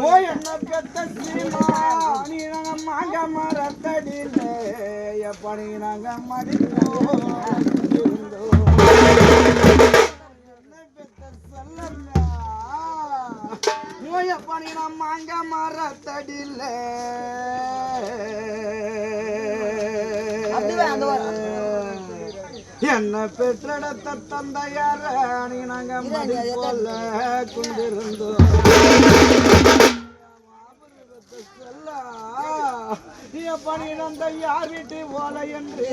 ஓ என்ன பெத்த சீமா நீ நாங்க மாங்க மரத்தடியில் எப்படி நாங்க மடிப்போம் இருந்தோம். எப்படி நான் மாங்க மரத்தடியில் என்ன பெற்றடத்த தந்தையார நீ நாங்க மடி போல கொண்டிருந்தோம் பணியினந்த யார் வீட்டு போல என்று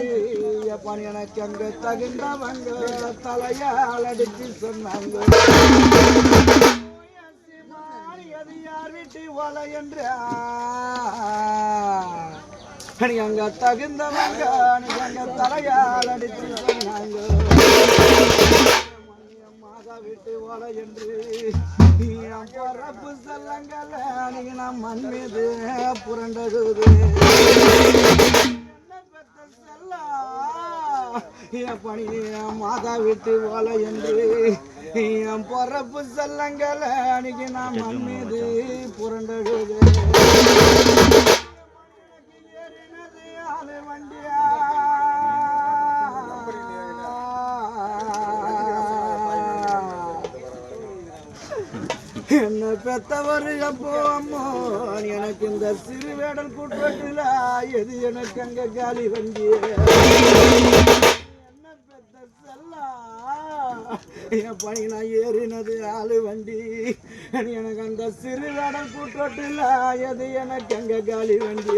பணி எனக்கு அங்க தகுந்தவங்க தலையால் அடித்து சொன்னாங்க யார் வீட்டு ஓலை என்று நீ அங்க தகுந்தவங்க நீ அங்க தலையால் அடித்து சொன்னாங்க? விட்டு ஓலை என்று என் பிறப்பு செல்லங்கள நீ நம் மண் மீது புரண்டகுது என் பணி மாதா விட்டு ஓல என்று என் பிறப்பு செல்லங்கள அன்னைக்கு நான் மண் மீது புரண்டகுது. என்ன பெத்தவர் அப்போ அம்மோ. எனக்கு இந்த சிறு வேடல் கூட்டத்தில் எது எனக்கு அங்க காலி வண்டி? என்ன பெத்த செல்லா. என் பணி நான் ஏறினது ஆளு வண்டி. எனக்கு அந்த சிறு வேடல் கூட்டத்தில் எது எனக்கு அங்க காலி வண்டி?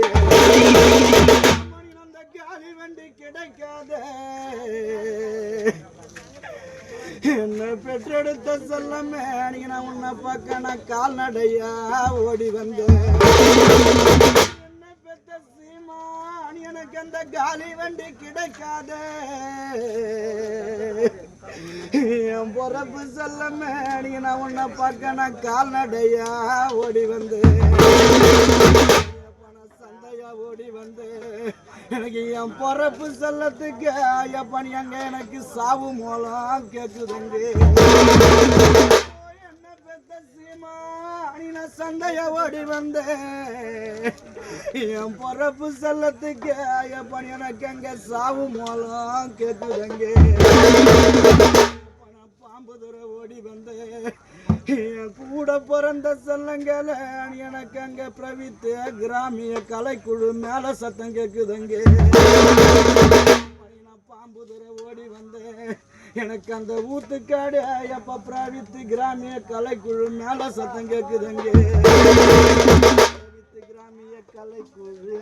அந்த காலி வண்டி கிடைக்காத. என்ன பெற்றெடுத்த செல்லமே? நீ நான் உன்னை பார்க்க நான் கால்நடையா ஓடி வந்தேன். என்ன பெற்ற சீமா? எனக்கு அந்த காலி வண்டி கிடைக்காத. என் பொறப்பு செல்லமே நீ நான் உன்னை பார்க்க நான் கால்நடையா ஓடி வந்தேன். சந்தையா ஓடி வந்தேன். எனக்கு என் பொறப்பு செல்லத்துக்கு ஐயப்பன் எங்க எனக்கு சாவு மூலம் கேக்குதுங்க என்ன பெத்த சீமா நீ நான் சந்தையா ஓடி வந்தேன் என் பொறப்பு செல்லத்துக்கு ஐயப்பன் எனக்கு எங்க சாவு மூலம் கேக்குதுங்க நான் பாம்பு கூட பிறந்த செல்லங்கள எனக்கு அங்க பிரவித்து கிராமிய கலைக்குழு மேல சத்தம் கேக்குதுங்க. நான் ஓடி வந்தேன் எனக்கு அந்த ஊத்துக்காடு எப்ப பிரவித்து கிராமிய கலைக்குழு மேல சத்தம் கேக்குதுங்க. பிரவித்து கிராமிய கலைக்குழு.